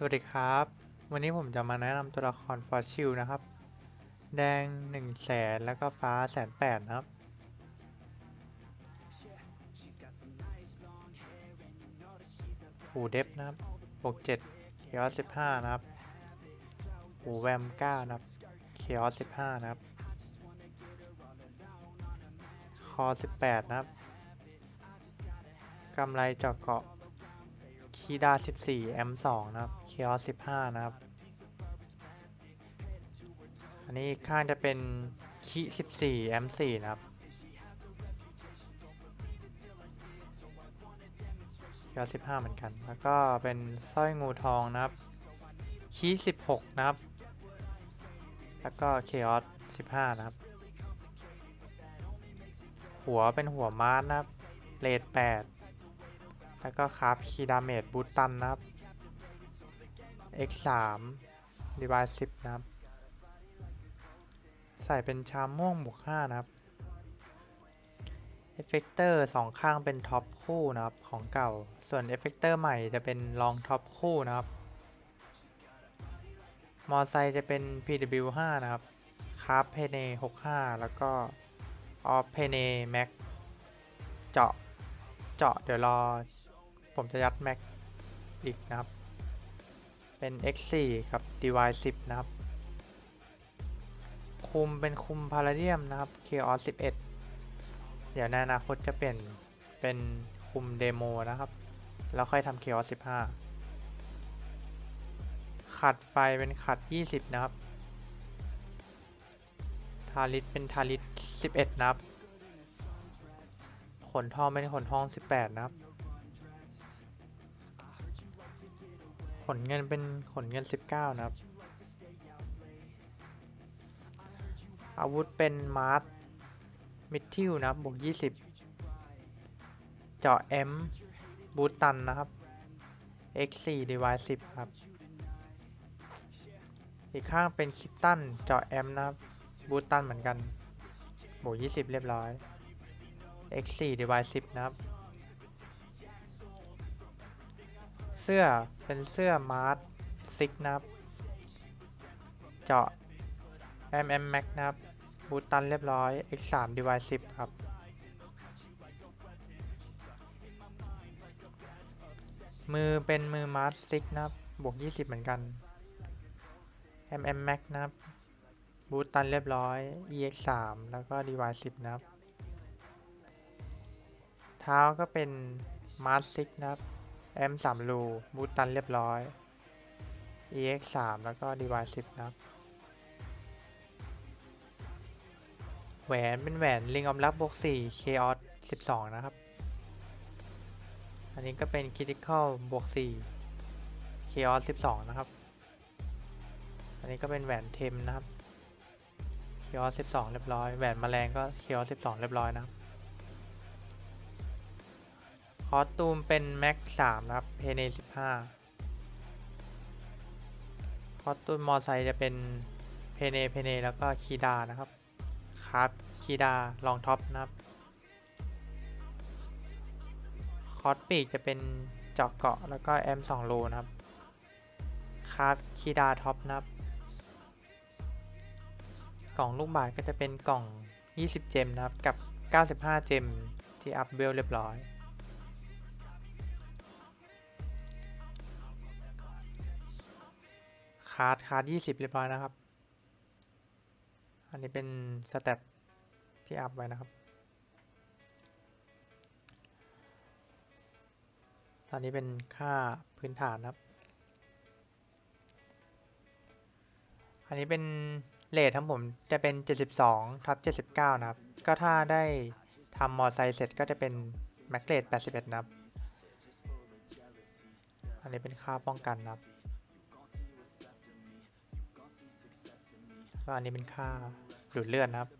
สวัสดีครับ วันนี้ผมจะมาแนะนำตัวละครฟอสชิลนะครับ แดง1นึ่งแสนแล้วก็ฟ้าแสนแปดนะครับ หูเดฟนะครับบวกเจ็ดเคียสิบห้านะครับ หูแวมเก้านะครับเคียสิบห้านะครับ คอสิบแปดนะครับกำไรเจาะเกาะ คีดา 14 แอม 2 นะครับเคออส15 นะครับ อันนี้ข้างจะเป็นคี 14 แอม 4 นะครับเคออส15 เหมือนกัน แล้วก็เป็นสร้อยงูทองนะครับ คี 16 นะครับ แล้วก็เคออส15 นะครับ หัวเป็นหัวมาร์นะครับเลด8 แล้วก็คราฟคีดาเมจบูตันนะครับ x 3 divide 10 นะครับ ใส่เป็นชามม่วงบวก5นะครับเอฟเฟกเตอร์สองข้างเป็นท็อปคู่นะครับของเก่า ส่วนเอฟเฟกเตอร์ใหม่จะเป็นรองท็อปคู่นะครับ มอไซค์จะเป็น PW5 นะครับคราฟเพเน65 แล้วก็ออฟเพเนแม็กเจาะ เจาะเดี๋ยวรอ ผมจะยัดแม็กอีกนะครับ เป็น X4 กับ DY10 นะครับ คุมเป็นคุมพาราเดียมนะครับ Chaos 11 เดี๋ยวในอนาคตจะเปลี่ยนเป็นคุมเดโมนะครับ แล้วค่อยทำ Chaos 15 ขัดไฟเป็นขัด 20 นะครับ ทาริสเป็นทาริส11 นะครับ ขนทองเป็นขนทอง 18 นะครับ ขนเงินเป็นขนเงิน 19 นะครับ อาวุธเป็นมาร์ทมิดทิลนะครับบวก 20 เจาะ M บูตตันนะครับ X4 DY 10 ครับ อีกข้างเป็นคิตตันเจาะ M นะครับบูตตันเหมือนกันบวก 20 เรียบร้อย X4 DY 10 นะครับ สื้อเป็นเสื้อมาร์ทซิกนะครับ เจาะ MM Max นะครับ บูตันเรียบร้อย X3 Device 10ครับ มือเป็นมือมาร์ทซิกนะครับ บวก 20 เหมือนกัน MM Max นะครับ บูตันเรียบร้อย EX3 แล้วก็ Device 10นะครับ เท้าก็เป็นมาร์ทซิกนะครับ M 3รูบูตตันเรียบร้อย EX 3แล้วก็ DY 10นะครับ แหวนเป็นแหวนลิงอมรับบวก4 Chaos 12 นะครับ อันนี้ก็เป็น Critical บวก4 Chaos 12 นะครับ อันนี้ก็เป็นแหวนเทมนะครับ Chaos 12 เรียบร้อย แหวนแมลงก็ Chaos 12 เรียบร้อยนะครับ คอสตูมเป็นแม็กสามนะครับ เพเนสิบห้าคอสตูมมอไซค์จะเป็นเพเนเพเนแล้วก็คีดานะครับครับคีดาลองท็อปนะครับ คอสปีกจะเป็นเจาะเกาะแล้วก็แอมสองโลนะครับครับคีดาท็อปนะครับ กล่องลูกบาศก์ก็จะเป็นกล่อง 20 เจมนะครับกับ 95 เจมที่อัพเบลเรียบร้อยาร์ดคาร์ดยี่สิบเรียบร้อยนะครับ อันนี้เป็นสเตตที่อัพไว้นะครับ ตอนนี้เป็นค่าพื้นฐานนะครับ อันนี้เป็นเลททั้งผมจะเป็น 72ทับ79 นะครับ ก็ถ้าได้ทำมอไซค์เสร็จก็จะเป็นแม็กเลท81 นะครับ อันนี้เป็นค่าป้องกันนะครับ ก็อันนี้เป็นค่าดูดเลือดนะครับ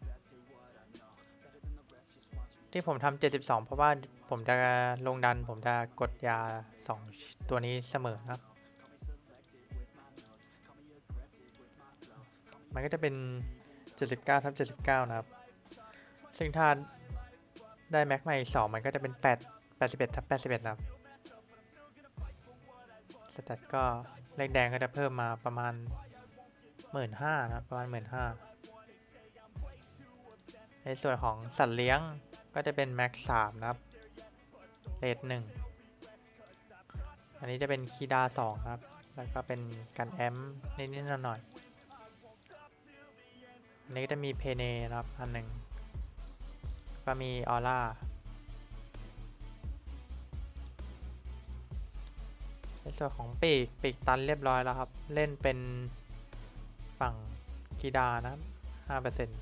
ที่ผมทำ72 เพราะว่าผมจะลงดันผมจะกดยา 2 ตัวนี้เสมอครับ มันก็จะเป็น 79ทับ79 นะครับ ซึ่งถ้าได้แม็กใหม่อีก 2 มันก็จะเป็น 8 81ทับ81 นะครับสแตทก็เลขแดงก็จะเพิ่มมาประมาณ หมื่นห้านะประมาณหมื่นห้าในส่วนของสัตว์เลี้ยงก็จะเป็นแม็กสามนะครับเลดหนึ่งอันนี้จะเป็นคีดาสองครับ แล้วก็เป็นกันแอมนิดๆหน่อยๆอันนี้ก็จะมีเพเนนะครับอันหนึ่งก็มีออร่าในส่วนของปีกปีกตันเรียบร้อยแล้วครับ เล่นเป็น ฝั่งกีดานะห้าเปอร์เซ็นต์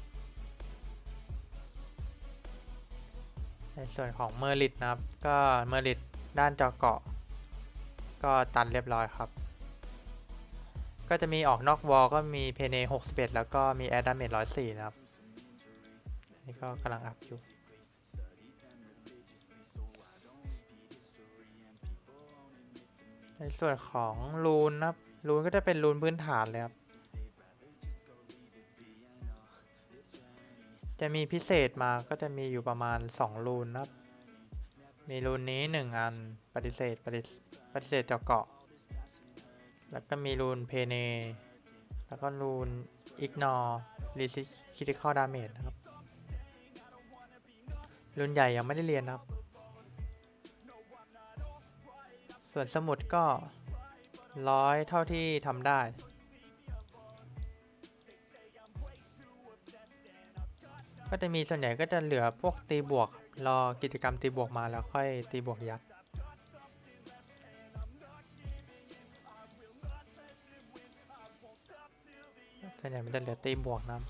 ในส่วนของเมอร์ลิตนะครับ ก็เมอร์ลิตด้านจอเกาะ ก็ตันเรียบร้อยครับ ก็จะมีออกนอกวอลก็มีเพเน61แล้วก็มีแอดดาเมจ104นะครับ นี่ก็กำลังอัพอยู่ในส่วนของรูนนะครับรูนก็จะเป็นรูนพื้นฐานเลยครับ จะมีพิเศษมาก็จะมีอยู่ประมาณ 2 รูนนะครับ มีรูนนี้ 1 อันปฏิเสธปฏิปฏิเสธเจาะเกาะ แล้วก็มีรูนเพเน แล้วก็รูนอิกนอร์รีซิคิติคอลดาเมจนะครับ รูนใหญ่ยังไม่ได้เรียนนะครับ ส่วนสมุดก็ร้อยเท่าที่ทำได้ ก็จะมีส่วนใหญ่ก็จะเหลือพวกตีบวก รอกิจกรรมตีบวกมาแล้วค่อยตีบวกยัดส่วนใหญ่มันจะเหลือตีบวกนะ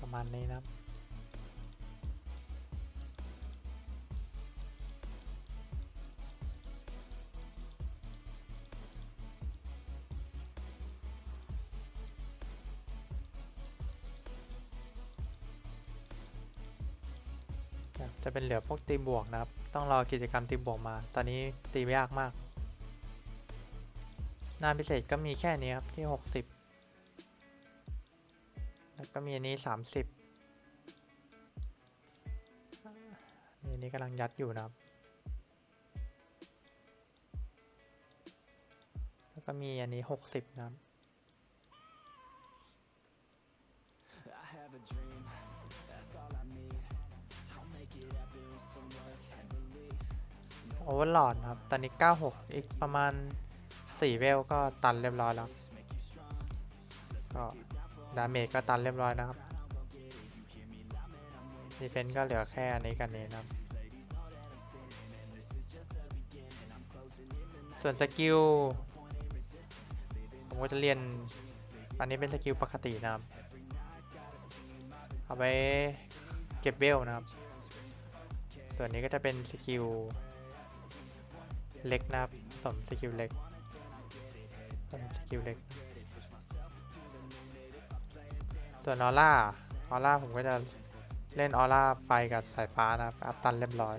ประมาณนี้นะ จะเป็นเหลือพวกตีบวกนะครับ ต้องรอกิจกรรมตีบวกมา ตอนนี้ตียากมากหน้าพิเศษก็มีแค่นี้ครับที่ 60 แล้วก็มีอันนี้ 30นี่อันนี้กำลังยัดอยู่นะครับ แล้วก็มีอันนี้ 60 นะครับ โอเวอร์ลอดครับ ตอนนี้ 96 อีกประมาณ 4 เวลก็ตันเรียบร้อยแล้ว ก็ดาเมจก็ตันเรียบร้อยนะครับดีเฟนส์ก็เหลือแค่อันนี้กันนี้นะครับ ส่วนสกิล ผมก็จะเรียน อันนี้เป็นสกิลปกตินะครับ เอาไว้เก็บเวลนะครับ ส่วนนี้ก็จะเป็นสกิล เล็กนะครับสมสกิลเล็กสมสกิลเล็ก ส่วนออร่าออร่าผมก็จะเล่นออร่าไฟกับสายฟ้านะครับอัพตันเรียบร้อย